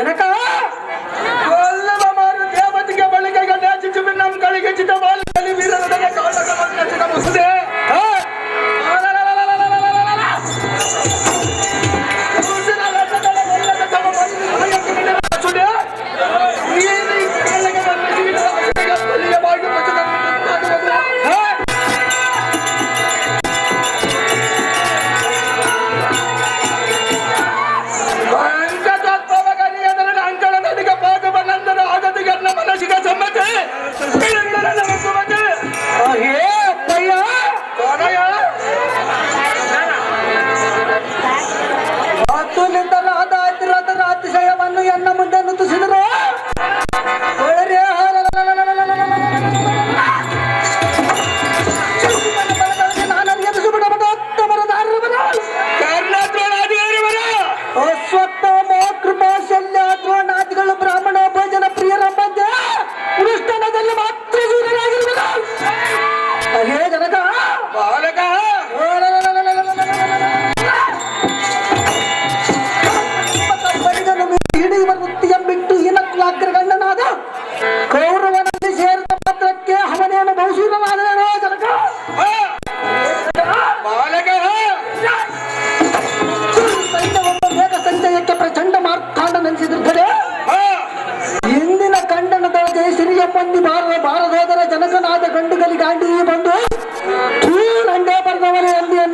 ven acá,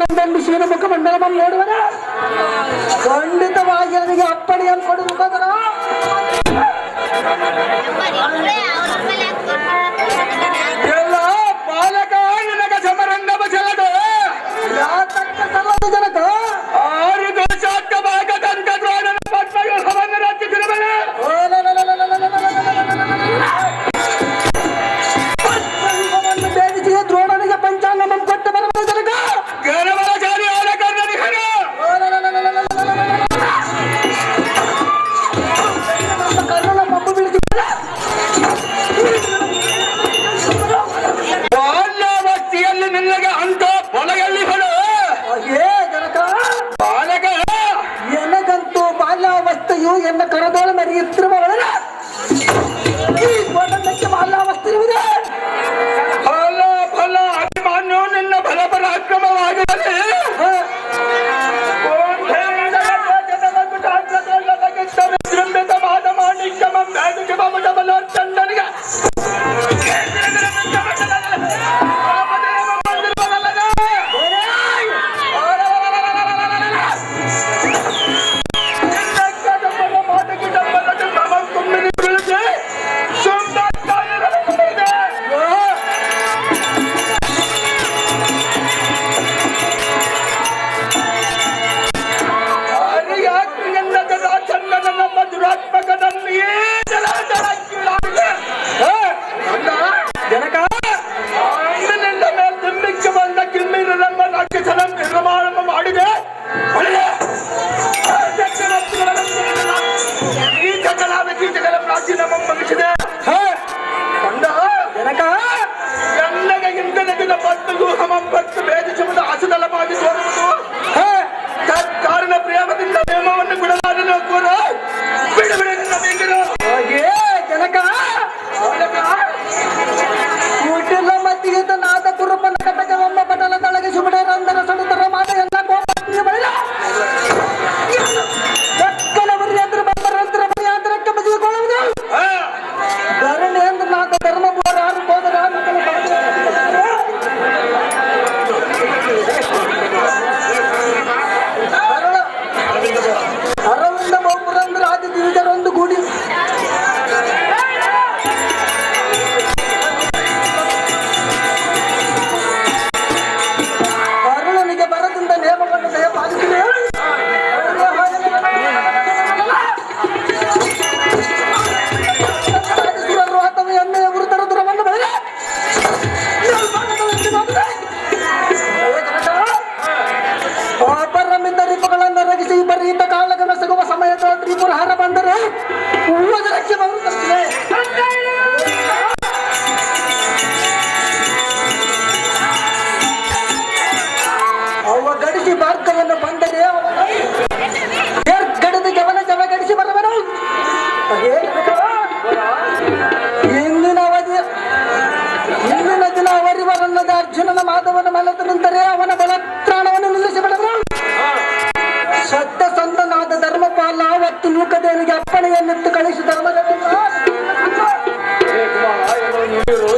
ಬೆಂಬಿ ಶಿವನ ಮುಖ ಮಂಡಲ ಬಂದು ನೋಡುವರ ಖಂಡಿತವಾಗಿ ನನಗೆ ಅಪ್ಪಣೆಯನ್ನು ಕೊಡು অপমান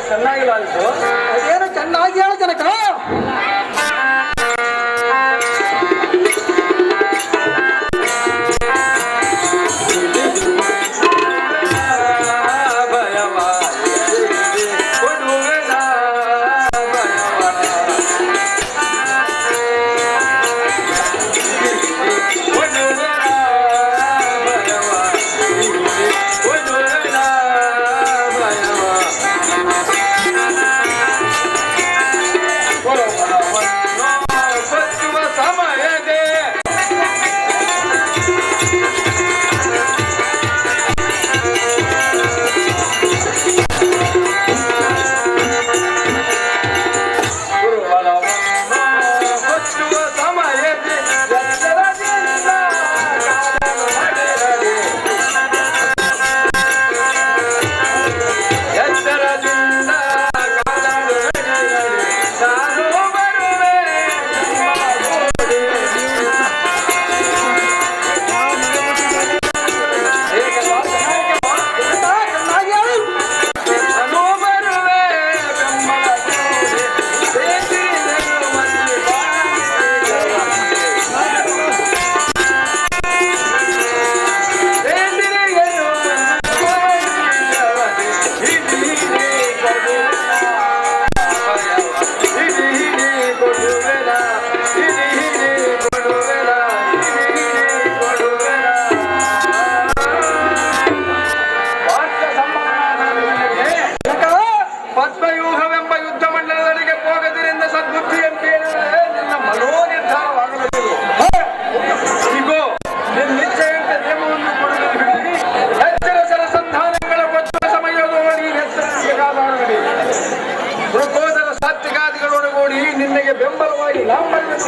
ಚೆನ್ನಾಗಿ ಲಾಲಿಸು ಅದೇನು ಚೆನ್ನಾಗಿ ಹೇಳ ಜನಕ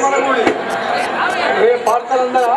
మనము రేపు పాడతారందరా